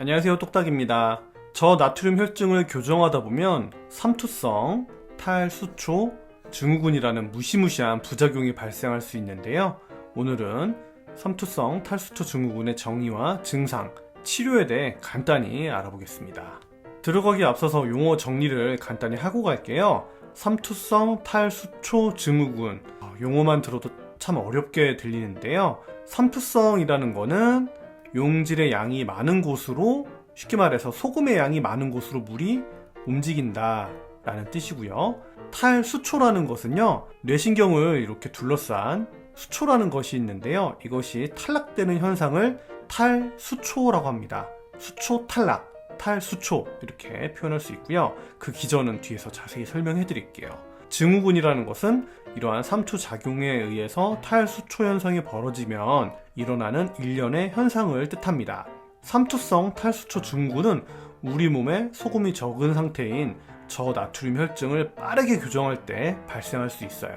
안녕하세요 똑딱입니다. 저 나트륨 혈증을 교정하다 보면 삼투성, 탈수초, 증후군이라는 무시무시한 부작용이 발생할 수 있는데요. 오늘은 삼투성 탈수초 증후군의 정의와 증상, 치료에 대해 간단히 알아보겠습니다. 들어가기 앞서서 용어 정리를 간단히 하고 갈게요. 삼투성 탈수초 증후군 어, 용어만 들어도 참 어렵게 들리는데요. 삼투성이라는 거는 용질의 양이 많은 곳으로 쉽게 말해서 소금의 양이 많은 곳으로 물이 움직인다 라는 뜻이고요. 탈수초라는 것은요. 뇌신경을 이렇게 둘러싼 수초라는 것이 있는데요. 이것이 탈락되는 현상을 탈수초라고 합니다. 수초 탈락, 탈수초 이렇게 표현할 수 있고요. 그 기전은 뒤에서 자세히 설명해 드릴게요. 증후군이라는 것은 이러한 삼투 작용에 의해서 탈수초 현상이 벌어지면 일어나는 일련의 현상을 뜻합니다. 삼투성 탈수초 증후군은 우리 몸에 소금이 적은 상태인 저나트륨 혈증을 빠르게 교정할 때 발생할 수 있어요.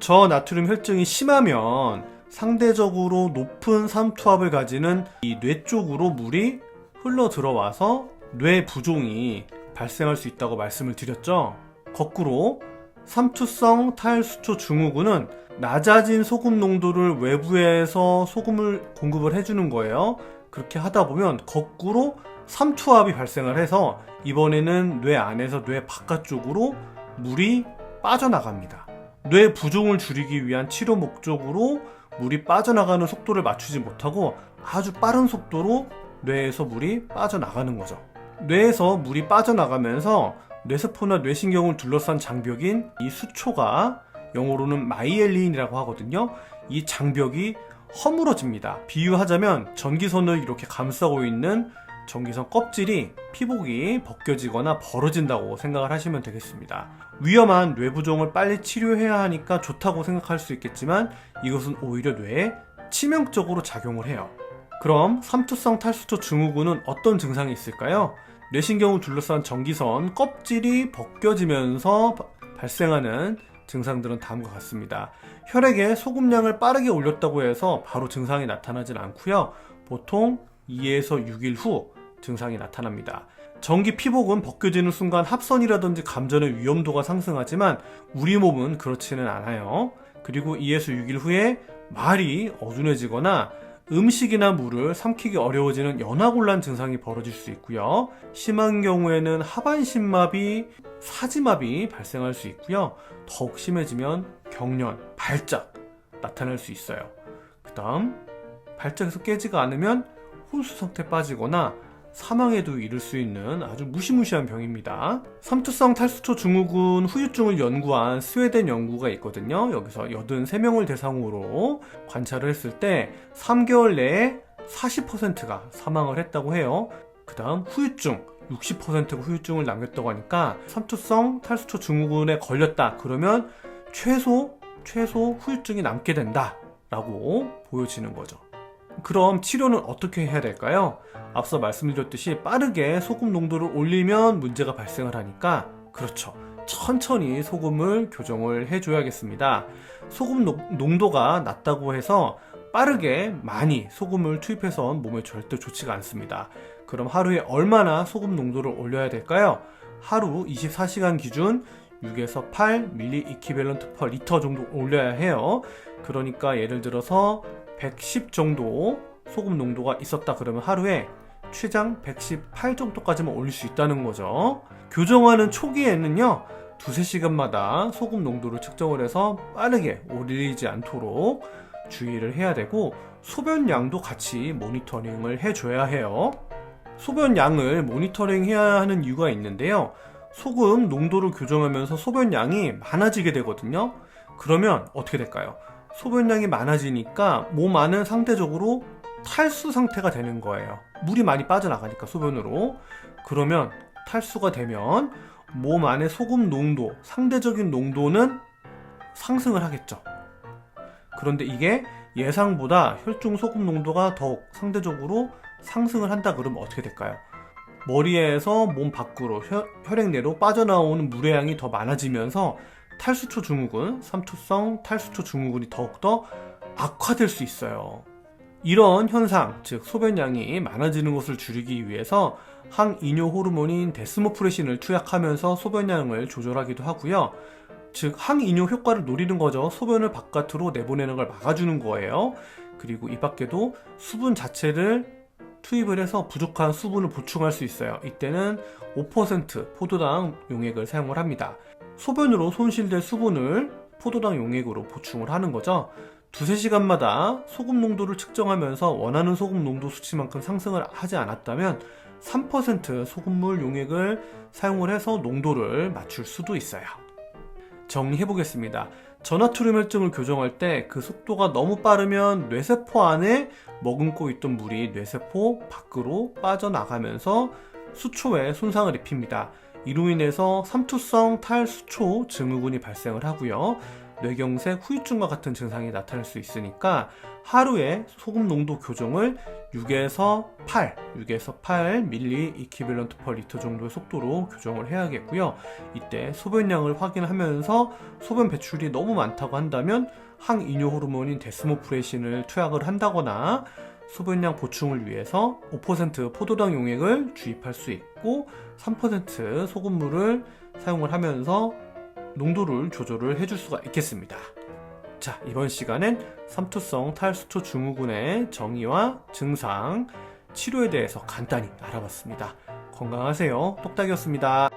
저나트륨 혈증이 심하면 상대적으로 높은 삼투압을 가지는 이 뇌 쪽으로 물이 흘러 들어와서 뇌 부종이 발생할 수 있다고 말씀을 드렸죠. 거꾸로 삼투성 탈수초 증후군은 낮아진 소금 농도를 외부에서 소금을 공급을 해주는 거예요. 그렇게 하다 보면 거꾸로 삼투압이 발생을 해서 이번에는 뇌 안에서 뇌 바깥쪽으로 물이 빠져나갑니다. 뇌 부종을 줄이기 위한 치료 목적으로 물이 빠져나가는 속도를 맞추지 못하고 아주 빠른 속도로 뇌에서 물이 빠져나가는 거죠. 뇌에서 물이 빠져나가면서 뇌세포나 뇌신경을 둘러싼 장벽인 이 수초가 영어로는 마이엘린이라고 하거든요. 이 장벽이 허물어집니다. 비유하자면 전기선을 이렇게 감싸고 있는 전기선 껍질이 피복이 벗겨지거나 벌어진다고 생각을 하시면 되겠습니다. 위험한 뇌부종을 빨리 치료해야 하니까 좋다고 생각할 수 있겠지만 이것은 오히려 뇌에 치명적으로 작용을 해요. 그럼 삼투성 탈수초 증후군은 어떤 증상이 있을까요? 뇌신경을 둘러싼 전기선 껍질이 벗겨지면서 바- 발생하는 증상들은 다음과 같습니다. 혈액에 소금량을 빠르게 올렸다고 해서 바로 증상이 나타나진 않고요. 보통 2에서 6일 후 증상이 나타납니다. 전기 피복은 벗겨지는 순간 합선이라든지 감전의 위험도가 상승하지만 우리 몸은 그렇지는 않아요. 그리고 2에서 6일 후에 말이 어둔해지거나 음식이나 물을 삼키기 어려워지는 연화곤란 증상이 벌어질 수 있고요. 심한 경우에는 하반신마비, 사지마비 발생할 수 있고요. 더욱 심해지면 경련, 발작 나타날 수 있어요. 그 다음 발작에서 깨지가 않으면 혼수 상태 빠지거나 사망에도 이를 수 있는 아주 무시무시한 병입니다. 삼투성 탈수초 증후군 후유증을 연구한 스웨덴 연구가 있거든요. 여기서 83명을 대상으로 관찰을 했을 때 3개월 내에 40%가 사망을 했다고 해요. 그 다음 후유증 60%가 후유증을 남겼다고 하니까 삼투성 탈수초 증후군에 걸렸다 그러면 최소 최소 후유증이 남게 된다 라고 보여지는 거죠. 그럼 치료는 어떻게 해야 될까요? 앞서 말씀드렸듯이 빠르게 소금 농도를 올리면 문제가 발생을 하니까 그렇죠. 천천히 소금을 교정을 해줘야겠습니다. 소금 농- 농도가 낮다고 해서 빠르게 많이 소금을 투입해서 몸에 절대 좋지가 않습니다. 그럼 하루에 얼마나 소금 농도를 올려야 될까요? 하루 24시간 기준 6에서 8 밀리 이퀴밸런트 퍼 리터 정도 올려야 해요. 그러니까 예를 들어서 110 정도 소금 농도가 있었다 그러면 하루에 최장 118 정도까지만 올릴 수 있다는 거죠. 교정하는 초기에는요, 두세 시간마다 소금 농도를 측정을 해서 빠르게 올리지 않도록 주의를 해야 되고, 소변량도 같이 모니터링을 해줘야 해요. 소변량을 모니터링 해야 하는 이유가 있는데요. 소금 농도를 교정하면서 소변량이 많아지게 되거든요. 그러면 어떻게 될까요? 소변량이 많아지니까 몸 안은 상대적으로 탈수 상태가 되는 거예요. 물이 많이 빠져나가니까 소변으로. 그러면 탈수가 되면 몸 안의 소금 농도, 상대적인 농도는 상승을 하겠죠. 그런데 이게 예상보다 혈중 소금 농도가 더욱 상대적으로 상승을 한다 그러면 어떻게 될까요? 머리에서 몸 밖으로 혈, 혈액 내로 빠져나오는 물의 양이 더 많아지면서 탈수초 증후군, 삼투성 탈수초 증후군이 더욱더 악화될 수 있어요. 이런 현상, 즉 소변량이 많아지는 것을 줄이기 위해서 항이뇨 호르몬인 데스모프레신을 투약하면서 소변량을 조절하기도 하고요. 즉 항이뇨 효과를 노리는 거죠. 소변을 바깥으로 내보내는 걸 막아주는 거예요. 그리고 이 밖에도 수분 자체를 투입을 해서 부족한 수분을 보충할 수 있어요. 이때는 5% 포도당 용액을 사용을 합니다. 소변으로 손실될 수분을 포도당 용액으로 보충을 하는 거죠. 두세 시간마다 소금 농도를 측정하면서 원하는 소금 농도 수치만큼 상승을 하지 않았다면 3% 소금물 용액을 사용을 해서 농도를 맞출 수도 있어요. 정리해 보겠습니다. 전화투륨 혈증을 교정할 때 그 속도가 너무 빠르면 뇌세포 안에 머금고 있던 물이 뇌세포 밖으로 빠져나가면서 수초에 손상을 입힙니다. 이로 인해서 삼투성 탈수초 증후군이 발생을 하고요. 뇌경색 후유증과 같은 증상이 나타날 수 있으니까 하루에 소금 농도 교정을 6에서 8, 6에서 8 밀리 이퀴밸런트 퍼 리터 정도의 속도로 교정을 해야겠고요. 이때 소변량을 확인하면서 소변 배출이 너무 많다고 한다면 항이뇨 호르몬인 데스모프레신을 투약을 한다거나 소변량 보충을 위해서 5% 포도당 용액을 주입할 수 있고 3% 소금물을 사용을 하면서 농도를 조절을 해줄 수가 있겠습니다. 자, 이번 시간엔 삼투성 탈수초 증후군의 정의와 증상, 치료에 대해서 간단히 알아봤습니다. 건강하세요. 똑딱이었습니다.